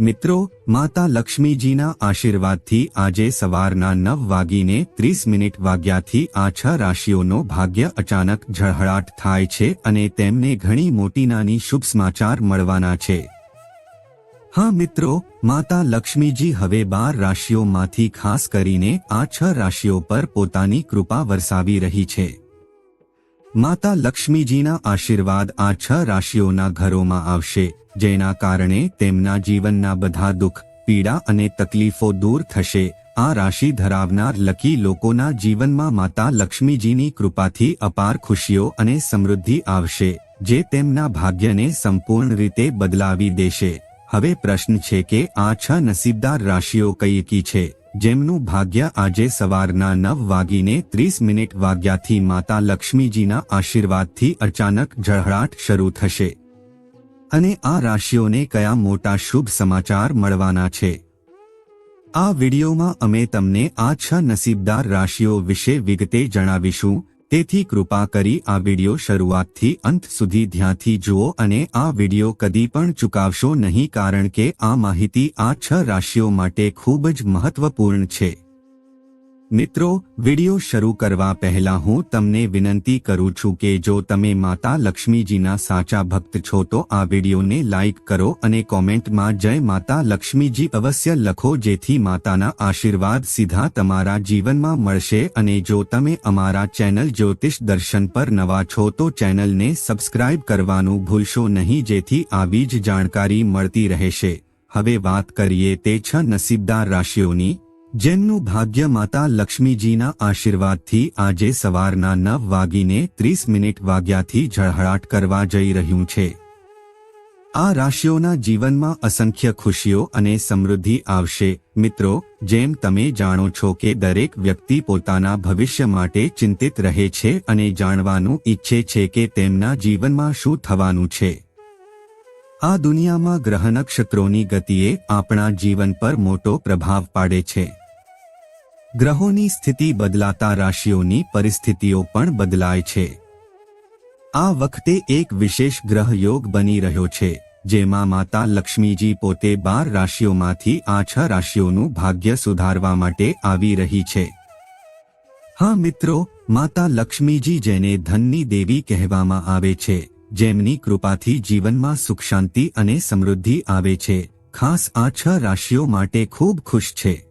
મિત્રો, માતા લક્ષ્મીજીના આશીર્વાદથી આજે સવારના નવ વાગીને ત્રીસ મિનિટ વાગ્યાથી આ છ રાશિઓનો ભાગ્ય અચાનક ઝળહળાટ થાય છે અને તેમને ઘણી મોટી નાની શુભ સમાચાર મળવાના છે. હા મિત્રો, માતા લક્ષ્મીજી હવે બાર રાશિઓમાંથી ખાસ કરીને આ છ રાશિઓ પર પોતાની કૃપા વરસાવી રહી છે. માતા લક્ષ્મીજીના આશીર્વાદ આ છ રાશિઓના ઘરોમાં આવશે, જેના કારણે તેમના જીવનના બધા દુઃખ, પીડા અને તકલીફો દૂર થશે. આ રાશિ ધરાવનાર લકી લોકોના જીવનમાં માતા લક્ષ્મીજીની કૃપાથી અપાર ખુશીઓ અને સમૃદ્ધિ આવશે, જે તેમના ભાગ્યને સંપૂર્ણ રીતે બદલાવી દેશે. હવે પ્રશ્ન છે કે આ છ નસીબદાર રાશિઓ કઈ કી છે? જેમનું ભાગ્ય આજે સવારના નવ વાગીને ત્રીસ મિનિટ વાગ્યાથી માતા લક્ષ્મીજીના આશીર્વાદથી અચાનક ઝળહળાટ શરૂ થશે. અને આ રાશિઓને કયા મોટા શુભ સમાચાર મળવાના છે? આ વિડિયોમાં અમે તમને આ છ નસીબદાર રાશિઓ વિશે વિગતે જણાવીશું. તેથી કૃપા કરી આ વિડિયો શરૂઆતથી અંત સુધી ધ્યાનથી જુઓ અને આ વિડિયો કદી પણ ચૂકાવશો નહીં કારણ કે આ માહિતી આ છ રાશિઓ માટે ખૂબ જ મહત્વપૂર્ણ છે. મિત્રો, વિડિયો શરૂ કરવા પહેલા હું તમને વિનંતી કરું છું કે જો તમે માતા લક્ષ્મીજીના સાચા ભક્ત છો તો આ વિડિયોને લાઇક કરો અને કોમેન્ટમાં જય માતા લક્ષ્મીજી અવશ્ય લખો જેથી માતાના આશીર્વાદ સીધા તમારા જીવનમાં મળશે અને જો તમે અમારા ચેનલ જ્યોતિષ દર્શન પર નવા છો તો ચેનલને સબસ્ક્રાઇબ કરવાનું ભૂલશો નહીં જેથી આવી જ જાણકારી મળતી રહેશે. હવે વાત કરીએ તે છ નસીબદાર રાશિઓની. જેમનું ભાગ્ય માતા લક્ષ્મીજીના આશીર્વાદથી આજે સવારના નવ વાગીને ત્રીસ મિનિટ વાગ્યાથી ઝળહળાટ કરવા જઈ રહ્યું છે. આ રાશિઓના જીવનમાં અસંખ્ય ખુશીઓ અને સમૃદ્ધિ આવશે. મિત્રો, જેમ તમે જાણો છો કે દરેક વ્યક્તિ પોતાના ભવિષ્ય માટે ચિંતિત રહે છે અને જાણવાનું ઈચ્છે છે કે તેમના જીવનમાં શું થવાનું છે. આ દુનિયામાં ગ્રહ નક્ષત્રોની ગતિએ આપણા જીવન પર મોટો પ્રભાવ પાડે છે. ગ્રહોની સ્થિતિ બદલાતા રાશિઓની પરિસ્થિતિઓ પણ બદલાય છે. આ વખતે એક વિશેષ ગ્રહ યોગ બની રહ્યો છે, જેમાં માતા લક્ષ્મીજી પોતે બાર રાશિઓમાંથી આ છ રાશિઓનું ભાગ્ય સુધારવા માટે આવી રહી છે. હા મિત્રો, માતા લક્ષ્મીજી જેને ધનની દેવી કહેવામાં આવે છે, જેમની કૃપાથી જીવનમાં સુખ શાંતિ અને સમૃદ્ધિ આવે છે, ખાસ આ છ રાશિઓ માટે ખૂબ ખુશ છે.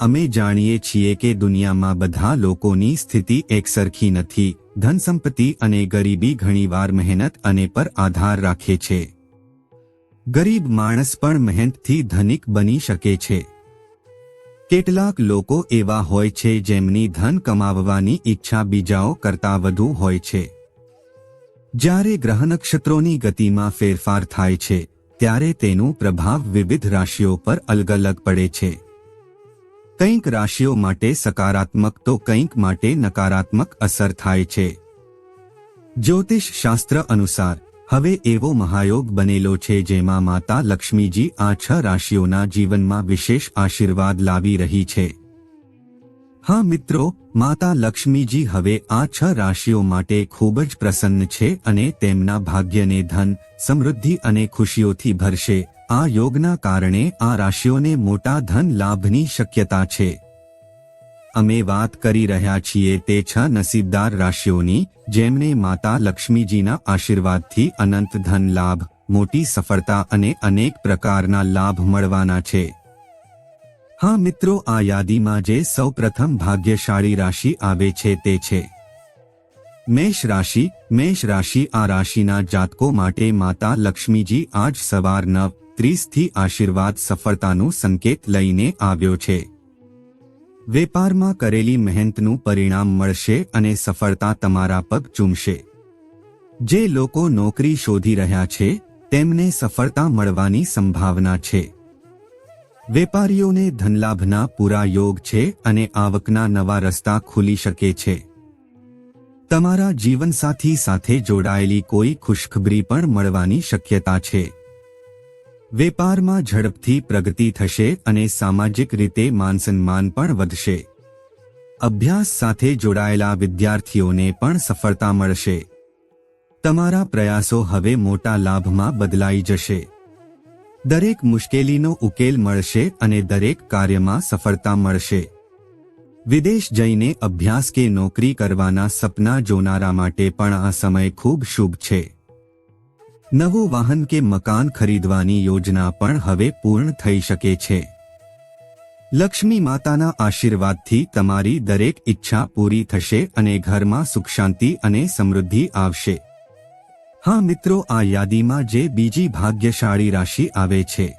અમે જાણીએ છીએ કે દુનિયામાં બધા લોકોની સ્થિતિ એકસરખી નથી ધન સંપત્તિ અને ગરીબી ઘણીવાર મહેનત અને પર આધાર રાખે છે. ગરીબ માણસ પણ મહેનતથી ધનિક બની શકે છે. કેટલાક લોકો એવા હોય છે જેમની ધન કમાવવાની ઈચ્છા બીજાઓ કરતાં વધુ હોય છે. જ્યારે ગ્રહ નક્ષત્રોની ગતિમાં ફેરફાર થાય છે, ત્યારે તેનો પ્રભાવ વિવિધ રાશિઓ પર અલગ અલગ પડે છે. કંઈક રાશિઓ માટે સકારાત્મક તો કંઈક માટે નકારાત્મક અસર થાય છે. જ્યોતિષ શાસ્ત્ર અનુસાર, હવે એવો મહાયોગ બનેલો છે જેમાં માતા લક્ષ્મીજી આ છ રાશિઓના જીવનમાં વિશેષ આશીર્વાદ લાવી રહી છે. હા મિત્રો, માતા લક્ષ્મીજી હવે આ છ રાશિઓ માટે ખૂબ જ પ્રસન્ન છે અને તેમના ભાગ્યને ધન, સમૃદ્ધિ અને ખુશીઓથી ભરશે. આ યોગના કારણે આ રાશિઓને મોટા ધન લાભની શક્યતા છે. અમે વાત કરી રહ્યા છીએ તે છ નસીબદાર રાશિઓની, જેમને માતા લક્ષ્મીજીના આશીર્વાદથી અનંત ધન લાભ, મોટી સફળતા અને અનેક પ્રકારના લાભ મળવાના છે. હા મિત્રો, આ યાદીમાં જે સૌપ્રથમ ભાગ્યશાળી રાશિ આવે છે તે છે. મેષ રાશિ મેષ રાશિ આ રાશિના જાતકો માટે માતા લક્ષ્મીજી આજ સવાર નવ ત્રીસથી આશીર્વાદ સફળતાનો સંકેત લઈને આવ્યો છે. વેપારમાં કરેલી મહેનતનું પરિણામ મળશે અને સફળતા તમારા પગ ચૂમશે. જે લોકો નોકરી શોધી રહ્યા છે, તેમને સફળતા મળવાની સંભાવના છે. વેપારીઓને ધનલાભના પૂરા યોગ છે અને આવકના નવા રસ્તા ખુલી શકે છે. તમારા જીવનસાથી સાથે જોડાયેલી કોઈ ખુશખબરી પણ મળવાની શક્યતા છે. વેપારમાં ઝડપથી પ્રગતિ થશે અને સામાજિક રીતે માનસન્માન પણ વધશે. અભ્યાસ સાથે જોડાયેલા વિદ્યાર્થીઓને પણ સફળતા મળશે. તમારા પ્રયાસો હવે મોટા લાભમાં બદલાઈ જશે. દરેક મુશ્કેલીનો ઉકેલ મળશે અને દરેક કાર્યમાં સફળતા મળશે. વિદેશ જઈને અભ્યાસ કે નોકરી કરવાના સપના જોનારા માટે પણ આ સમય ખૂબ શુભ છે. નવું વાહન કે મકાન ખરીદવાની યોજના પણ હવે પૂર્ણ થઈ શકે છે. લક્ષ્મી માતાના આશીર્વાદથી તમારી દરેક ઈચ્છા પૂરી થશે અને ઘરમાં સુખ શાંતિ અને સમૃદ્ધિ આવશે. હા મિત્રો, આ યાદીમાં જે બીજી ભાગ્યશાળી રાશિ આવે છે.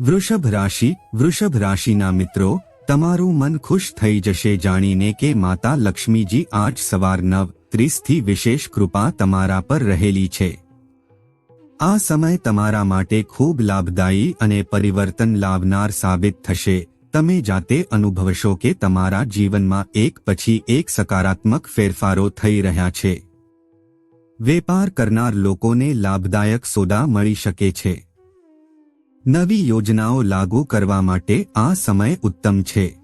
વૃષભ રાશિ, વૃષભ રાશિના મિત્રો, તમારું મન ખુશ થઈ જશે જાણીને કે માતા લક્ષ્મીજી આજ સવાર નવ, ત્રીસથી વિશેષ કૃપા તમારા પર રહેલી છે. આ સમય તમારા માટે ખૂબ લાભદાયી અને પરિવર્તન લાવનાર સાબિત થશે. તમે જાતે અનુભવશો કે તમારા જીવનમાં એક પછી એક સકારાત્મક ફેરફારો થઈ રહ્યા છે. વેપાર કરનાર લોકોને લાભદાયક સોદા મળી શકે છે. નવી યોજનાઓ લાગુ કરવા માટે આ સમય ઉત્તમ છે.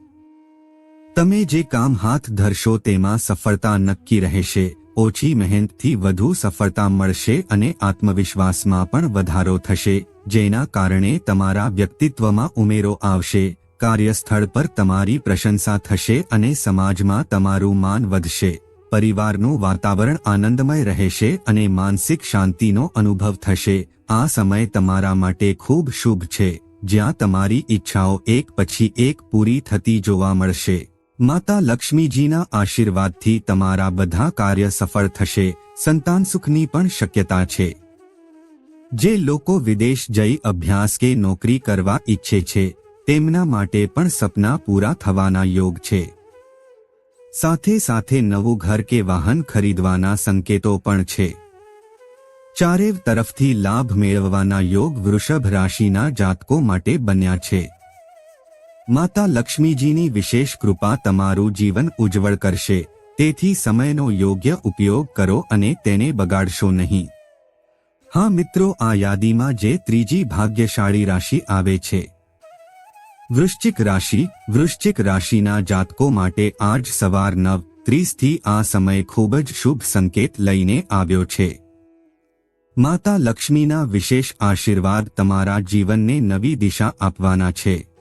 તમે જે કામ હાથ ધરશો તેમાં સફળતા નક્કી રહેશે. ઓછી મહેનતથી વધુ સફળતા મળશે અને આત્મવિશ્વાસમાં પણ વધારો થશે, જેના કારણે તમારા વ્યક્તિત્વમાં ઉમેરો આવશે, કાર્યસ્થળ પર તમારી પ્રશંસા થશે અને સમાજમાં તમારું માન વધશે, પરિવારનું વાતાવરણ આનંદમય રહેશે અને માનસિક શાંતિનો અનુભવ થશે, આ સમય તમારા માટે ખૂબ શુભ છે, જ્યાં તમારી ઈચ્છાઓ એક પછી એક પૂરી થતી જોવા મળશે. માતા લક્ષ્મીજીના આશીર્વાદથી તમારા બધા કાર્ય સફળ થશે, સંતાન સુખની પણ શક્યતા છે. જે લોકો વિદેશ જઈ અભ્યાસ કે નોકરી કરવા ઈચ્છે છે, તેમના માટે પણ સપના પૂરા થવાના યોગ છે. સાથે સાથે નવું ઘર કે વાહન ખરીદવાના સંકેતો પણ છે. ચારેવ તરફથી લાભ મેળવવાના યોગ વૃષભ રાશિના જાતકો માટે બન્યા છે. માતા લક્ષ્મીજીની વિશેષ કૃપા તમારું જીવન ઉજ્જવળ કરશે. તેથી સમયનો યોગ્ય ઉપયોગ કરો અને તેને બગાડશો નહીં. હા મિત્રો, આ યાદીમાં જે ત્રીજી ભાગ્યશાળી રાશિ આવે છે. વૃશ્ચિક રાશિ, વૃશ્ચિક રાશિના જાતકો માટે આજ સવાર નવ, ત્રીસથી આ સમય ખૂબ જ શુભ સંકેત લઈને આવ્યો છે. માતા લક્ષ્મીના વિશેષ આશીર્વાદ તમારા જીવનને નવી દિશા આપવાના છે.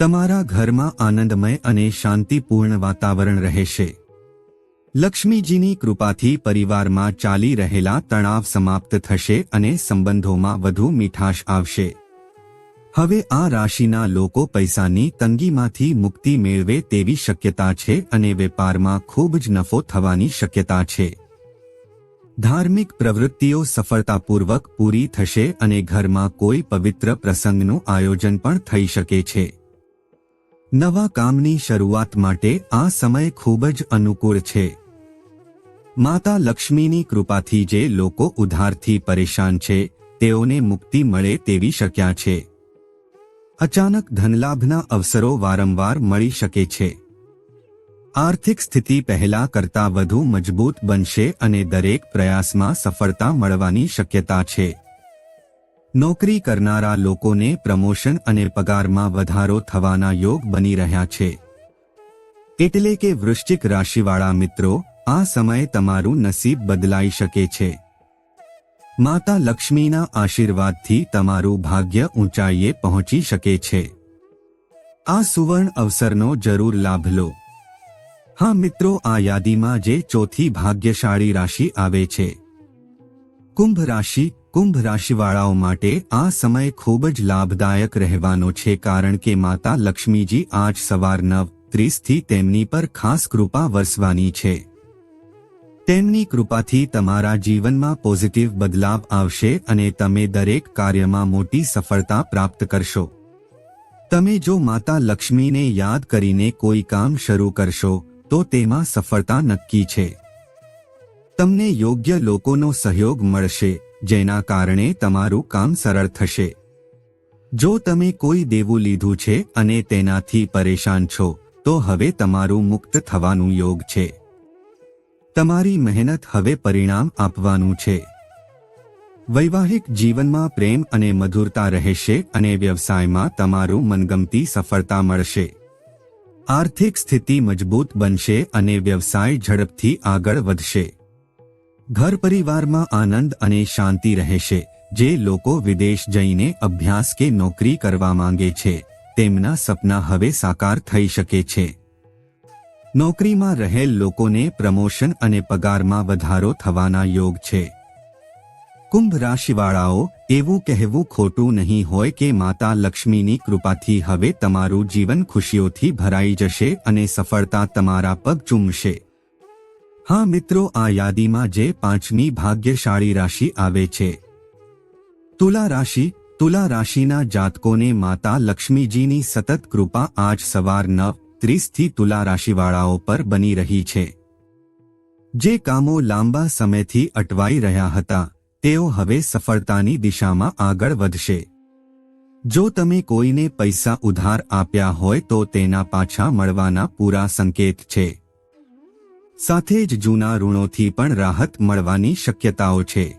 તમારા ઘરમાં આનંદમય અને શાંતિપૂર્ણ વાતાવરણ રહેશે. લક્ષ્મીજીની કૃપાથી પરિવારમાં ચાલી રહેલા તણાવ સમાપ્ત થશે અને સંબંધોમાં વધુ મીઠાશ આવશે. હવે આ રાશિના લોકો પૈસાની તંગીમાંથી મુક્તિ મેળવે તેવી શક્યતા છે અને વેપારમાં ખૂબ જ નફો થવાની શક્યતા છે. ધાર્મિક પ્રવૃત્તિઓ સફળતાપૂર્વક પૂરી થશે અને ઘરમાં કોઈ પવિત્ર પ્રસંગનું આયોજન પણ થઈ શકે છે. નવા કામની શરૂઆત માટે આ સમય ખૂબ જ અનુકૂળ છે. માતા લક્ષ્મીની કૃપાથી જે લોકો ઉધારથી પરેશાન છે, તેઓને મુક્તિ મળે તેવી શક્યા છે. અચાનક ધનલાભના અવસરો વારંવાર મળી શકે છે. આર્થિક સ્થિતિ પહેલા કરતાં વધુ મજબૂત બનશે અને દરેક પ્રયાસમાં સફળતા મળવાની શક્યતા છે. નોકરી કરનારા લોકોને પ્રમોશન અને પગારમાં વધારો થવાના યોગ બની રહ્યા છે. એટલે કે વૃશ્ચિક રાશિવાળા મિત્રો, આ સમયે તમારું નસીબ બદલાઈ શકે છે. માતા લક્ષ્મીના આશીર્વાદથી તમારું ભાગ્ય ઊંચાઈએ પહોંચી શકે છે. આ સુવર્ણ અવસરનો જરૂર લાભ લો. હા મિત્રો, આ યાદીમાં જે ચોથી ભાગ્યશાળી રાશિ આવે છે. કુંભ રાશિ કુંભ રાશિવાળાઓ માટે આ સમય ખૂબ જ લાભદાયક રહેવાનો છે કારણ કે માતા લક્ષ્મીજી આજ સવાર નવ, ત્રીસથી તેમની પર ખાસ કૃપા વરસવાની છે. તેમની કૃપાથી તમારા જીવનમાં પોઝિટિવ બદલાવ આવશે અને તમે દરેક કાર્યમાં મોટી સફળતા પ્રાપ્ત કરશો. તમે જો માતા લક્ષ્મીને યાદ કરીને કોઈ કામ શરૂ કરશો, તો તેમાં સફળતા નક્કી છે. તમને યોગ્ય લોકોનો સહયોગ મળશે. જેના કારણે તમારું કામ સરળ થશે. જો તમે કોઈ દેવું લીધું છે અને તેનાથી પરેશાન છો, તો હવે તમારું મુક્ત થવાનું યોગ છે. તમારી મહેનત હવે પરિણામ આપવાનું છે. વૈવાહિક જીવનમાં પ્રેમ અને મધુરતા રહેશે અને વ્યવસાયમાં તમારું મનગમતી સફળતા મળશે. આર્થિક સ્થિતિ મજબૂત બનશે અને વ્યવસાય ઝડપથી આગળ વધશે. ઘર પરિવારમાં આનંદ અને શાંતિ રહેશે. જે લોકો વિદેશ જઈને અભ્યાસ કે નોકરી કરવા માંગે છે, તેમના સપના હવે સાકાર થઈ શકે છે. નોકરીમાં રહેલ લોકોને પ્રમોશન અને પગારમાં વધારો થવાના યોગ છે. કુંભ રાશિવાળાઓ, એવું કહેવું ખોટું નહીં હોય કે માતા લક્ષ્મીની કૃપાથી હવે તમારું જીવન ખુશીઓથી ભરાઈ જશે અને સફળતા તમારા પગ ચૂમશે. હા મિત્રો, આ યાદીમાં જે પાંચમી ભાગ્યશાળી રાશિ આવે છે. તુલા રાશિ, તુલા રાશિના જાતકોને માતા લક્ષ્મીજીની સતત કૃપા આજ સવાર નવ, ત્રીસથી તુલા રાશિવાળાઓ પર બની રહી છે. જે કામો લાંબા સમયથી અટવાઈ રહ્યા હતા, તેઓ હવે સફળતાની દિશામાં આગળ વધશે. જો તમે કોઈને પૈસા ઉધાર આપ્યા હોય તો તેના પાછા મળવાના પૂરા સંકેત છે. સાથે જ જૂના ઋણોથી પણ રાહત મળવાની શક્યતાઓ છે.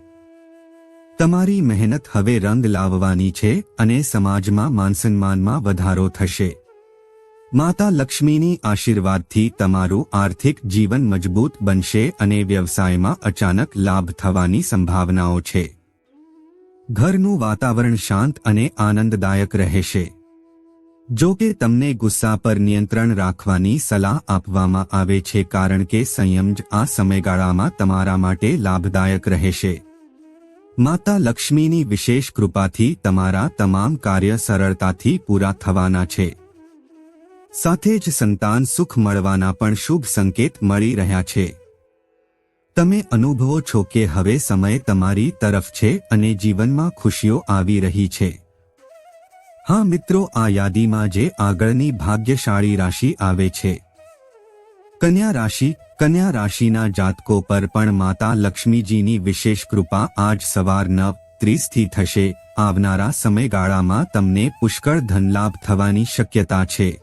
તમારી મહેનત હવે રંગ લાવવાની છે અને સમાજમાં માનસન્માનમાં વધારો થશે. માતા લક્ષ્મીની આશીર્વાદથી તમારું આર્થિક જીવન મજબૂત બનશે અને વ્યવસાયમાં અચાનક લાભ થવાની સંભાવનાઓ છે. ઘરનું વાતાવરણ શાંત અને આનંદદાયક રહેશે. જો કે તમને ગુસ્સા પર નિયંત્રણ રાખવાની સલાહ આપવામાં આવે છે કારણ કે સંયમ જ આ સમયગાળામાં તમારા માટે લાભદાયક રહેશે. માતા લક્ષ્મીની વિશેષ કૃપાથી તમારા તમામ કાર્ય સરળતાથી પૂરા થવાના છે. સાથે જ સંતાન સુખ મળવાના પણ શુભ સંકેત મળી રહ્યા છે. તમે અનુભવો છો કે હવે સમય તમારી તરફ છે અને જીવનમાં ખુશીઓ આવી રહી છે. હા મિત્રો, આ યાદીમાં જે આગળની ભાગ્યશાળી રાશિ આવે છે. કન્યા રાશિ, કન્યા રાશિના જાતકો પર પણ માતા લક્ષ્મીજીની વિશેષ કૃપા આજ સવાર નવ ત્રીસથી થશે. આવનારા સમયગાળામાં તમને પુષ્કળ ધનલાભ થવાની શક્યતા છે.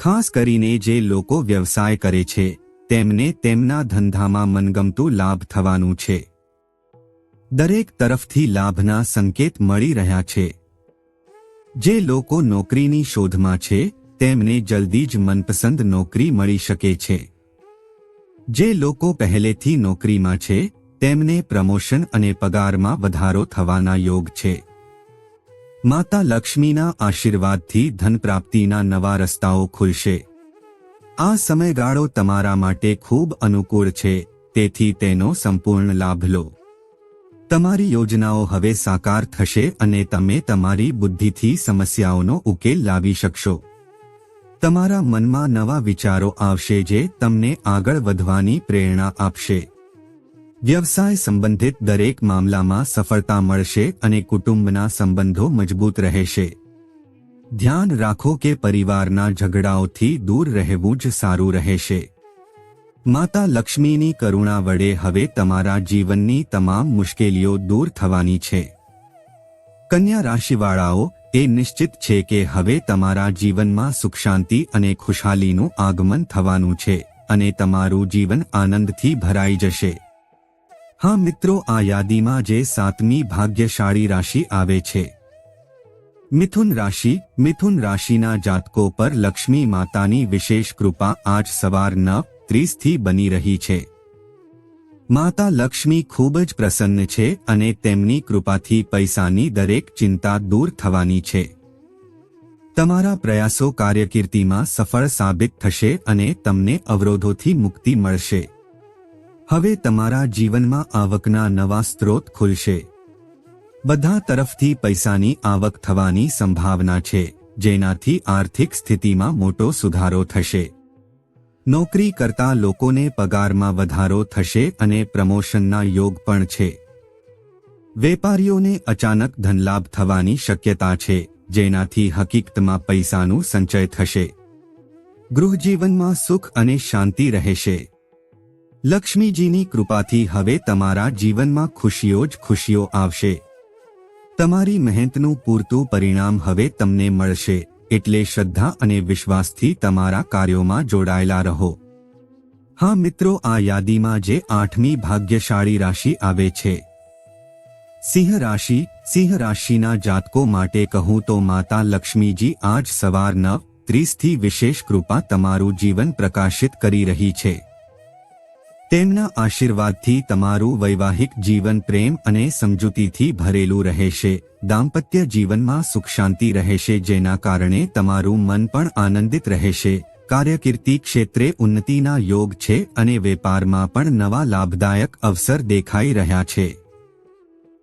ખાસ કરીને જે લોકો વ્યવસાય કરે છે, તેમને તેમના ધંધામાં મનગમતું લાભ થવાનું છે. દરેક તરફથી લાભના સંકેત મળી રહ્યા છે. જે લોકો નોકરીની શોધમાં છે, તેમને જલ્દી જ મનપસંદ નોકરી મળી શકે છે. જે લોકો પહેલેથી નોકરીમાં છે, તેમને પ્રમોશન અને પગારમાં વધારો થવાના યોગ છે. માતા લક્ષ્મીના આશીર્વાદથી ધન પ્રાપ્તિના નવા રસ્તાઓ ખુલશે. આ સમયગાળો તમારા માટે ખૂબ અનુકૂળ છે, તેથી તેનો સંપૂર્ણ લાભ લો. તમારી યોજનાઓ હવે સાકાર થશે અને તમે તમારી બુદ્ધિથી સમસ્યાઓનો ઉકેલ લાવી શકશો. તમારા મનમાં નવા વિચારો આવશે જે તમને આગળ વધવાની પ્રેરણા આપશે. વ્યવસાય સંબંધિત દરેક મામલામાં સફળતા મળશે અને કુટુંબના સંબંધો મજબૂત રહેશે. ધ્યાન રાખો કે પરિવારના ઝઘડાઓથી દૂર રહેવું જ સારું રહેશે. માતા લક્ષ્મીની કરુણા વડે હવે તમારા જીવનની તમામ મુશ્કેલીઓ દૂર થવાની છે. કન્યા રાશિવાળાઓ, એ નિશ્ચિત છે કે હવે તમારા જીવનમાં સુખ શાંતિ અને ખુશહાલીનું આગમન થવાનું છે અને તમારું જીવન આનંદથી ભરાઈ જશે. હા મિત્રો, આ યાદીમાં જે સાતમી ભાગ્યશાળી રાશિ આવે છે. મિથુન રાશિ, મિથુન રાશિના જાતકો પર લક્ષ્મી માતાની વિશેષ કૃપા આજ સવાર નવ ત્રીસથી બની રહી છે. માતા લક્ષ્મી ખૂબ જ પ્રસન્ન છે અને તેમની કૃપાથી પૈસાની દરેક ચિંતા દૂર થવાની છે. તમારા પ્રયાસો કાર્યકીર્તિમાં સફળ સાબિત થશે અને તમને અવરોધોથી મુક્તિ મળશે. હવે તમારા જીવનમાં આવકના નવા સ્ત્રોત ખુલશે. બધા તરફથી પૈસાની આવક થવાની સંભાવના છે, જેનાથી આર્થિક સ્થિતિમાં મોટો સુધારો થશે. નોકરી કરતા લોકોને પગારમાં વધારો થશે અને પ્રમોશનના યોગ પણ છે. વેપારીઓને અચાનક ધનલાભ થવાની શક્યતા છે, જેનાથી હકીકતમાં પૈસાનું સંચય થશે. ગૃહજીવનમાં સુખ અને શાંતિ રહેશે. લક્ષ્મીજીની કૃપાથી હવે તમારા જીવનમાં ખુશીઓ જ ખુશીઓ આવશે. તમારી મહેનતનું પૂરતું પરિણામ હવે તમને મળશે. એટલે શ્રદ્ધા અને વિશ્વાસથી તમારા કાર્યોમાં જોડાયેલા રહો. હા મિત્રો, આ યાદીમાં જે આઠમી ભાગ્યશાળી રાશિ આવે છે. સિંહ રાશિ, સિંહ રાશિના જાતકો માટે કહું તો માતા લક્ષ્મીજી આજ સવાર નવ ત્રીસથી વિશેષ કૃપા તમારું જીવન પ્રકાશિત કરી રહી છે. તેમના આશીર્વાદથી તમારું વૈવાહિક જીવન પ્રેમ અને સમજૂતીથી ભરેલું રહેશે. દાંપત્ય જીવનમાં સુખ શાંતિ રહેશે જેના કારણે તમારું મન પણ આનંદિત રહેશે. કાર્યકીર્તિ ક્ષેત્રે ઉન્નતિના યોગ છે અને વેપારમાં પણ નવા લાભદાયક અવસર દેખાઈ રહ્યા છે.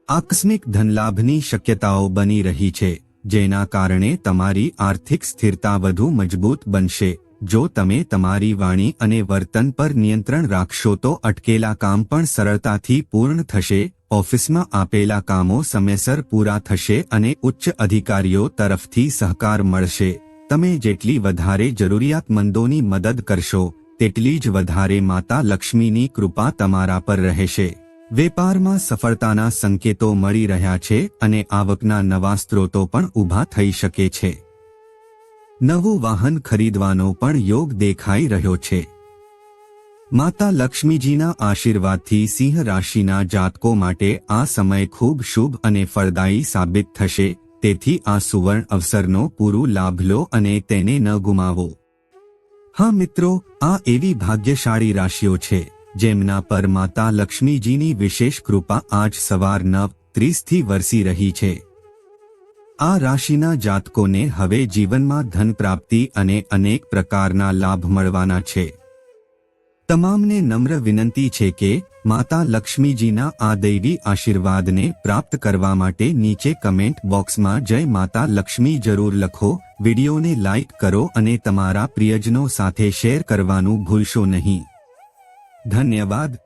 આકસ્મિક ધનલાભની શક્યતાઓ બની રહી છે, જેના કારણે તમારી આર્થિક સ્થિરતા વધુ મજબૂત બનશે. જો તમે તમારી વાણી અને વર્તન પર નિયંત્રણ રાખશો તો અટકેલા કામ પણ સરળતાથી પૂર્ણ થશે. ઓફિસમાં આપેલા કામો સમયસર પૂરા થશે અને ઉચ્ચ અધિકારીઓ તરફથી સહકાર મળશે. તમે જેટલી વધારે જરૂરિયાતમંદોની મદદ કરશો, તેટલી જ વધારે માતા લક્ષ્મીની કૃપા તમારા પર રહેશે. વેપારમાં સફળતાના સંકેતો મળી રહ્યા છે અને આવકના નવા સ્ત્રોતો પણ ઊભા થઈ શકે છે. નવું વાહન ખરીદવાનો પણ યોગ દેખાઈ રહ્યો છે. માતા લક્ષ્મીજીના આશીર્વાદથી સિંહ રાશિના જાતકો માટે આ સમય ખૂબ શુભ અને ફળદાયી સાબિત થશે. તેથી આ સુવર્ણ અવસરનો પૂરું લાભ લો અને તેને ન ગુમાવો. હા મિત્રો, આ એવી ભાગ્યશાળી રાશિઓ છે, જેમના પર માતા લક્ષ્મીજીની વિશેષ કૃપા આજ સવાર નવ, ત્રીસથી વરસી રહી છે. આ રાશિના જાતકોને હવે જીવનમાં ધન પ્રાપ્તિ અને અનેક પ્રકારના લાભ મળવાના છે. તમામને નમ્ર વિનંતી છે કે માતા લક્ષ્મીજીના આ દૈવી આશીર્વાદને પ્રાપ્ત કરવા માટે નીચે કમેન્ટ બોક્સમાં જય માતા લક્ષ્મી જરૂર લખો, વિડીયોને લાઇક કરો અને તમારા પ્રિયજનો સાથે શેર કરવાનું ભૂલશો નહીં. ધન્યવાદ.